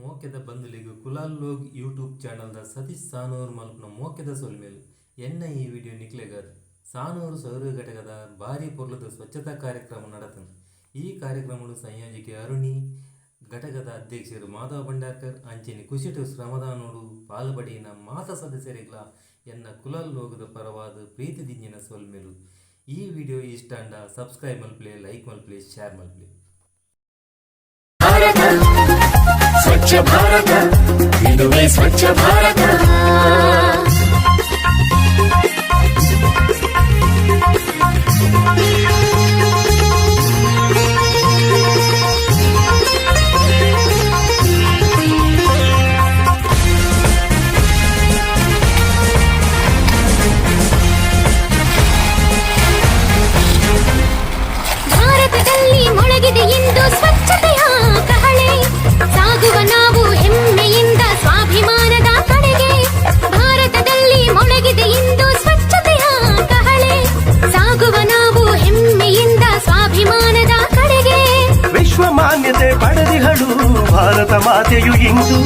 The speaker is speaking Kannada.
ಮೋಕೆದ ಬಂಧುಲಿಗು ಕುಲಾಲ್ ಲೋಗ್ ಯೂಟ್ಯೂಬ್ ಚಾನಲ್ದ ಸತೀಶ್ ಸಾನೂರ್ ಮಲ್ಪನ ಮೋಕೆದ ಸೊಲ್ಮೇಲು. ಎನ್ನ ಈ ವಿಡಿಯೋ ನಿಕ್ಲೆಗರ್? ಸಾನೂರು ಸೌರ ಘಟಕದ ಭಾರಿ ಪೊರ್ಲದ ಸ್ವಚ್ಛತಾ ಕಾರ್ಯಕ್ರಮ ನಡೆತನು ಈ ಕಾರ್ಯಕ್ರಮದ ಸಂಯೋಜಕಿ ಅರುಣಿ, ಘಟಕದ ಅಧ್ಯಕ್ಷರು ಮಾಧವ ಭಂಡಾರ್ಕರ್, ಅಂಚೆನಿ ಕುಶಿಟು ಶ್ರಮದಾನೋಡು ಪಾಲ್ಪಡಿನ ಮಾತ ಸದಸ್ಯರಿಗಳ ಎನ್ನ ಕುಲಾಲ್ ಲೋಗದ ಪರವಾದ ಪ್ರೀತಿ ದಿಂಜಿನ ಸೊಲ್ಮೇಲು. ಈ ವಿಡಿಯೋ ಇಷ್ಟ ಅಂಡ ಸಬ್ಸ್ಕ್ರೈಬ್ ಮಲ್ಪ್ಲೆ, ಲೈಕ್ ಮಲ್ಪ್ಲೆ, ಶೇರ್ ಮಲ್ಪ್ಲೆ. స్వచ్ఛ భారత. ఇదువే స్వచ్ఛ భారత. ಕಡೆಗೆ ವಿಶ್ವ ಮಾನ್ಯತೆ ಪಡೆದಿಹಳು ಭಾರತ ಮಾತೆಯು ಇಂದು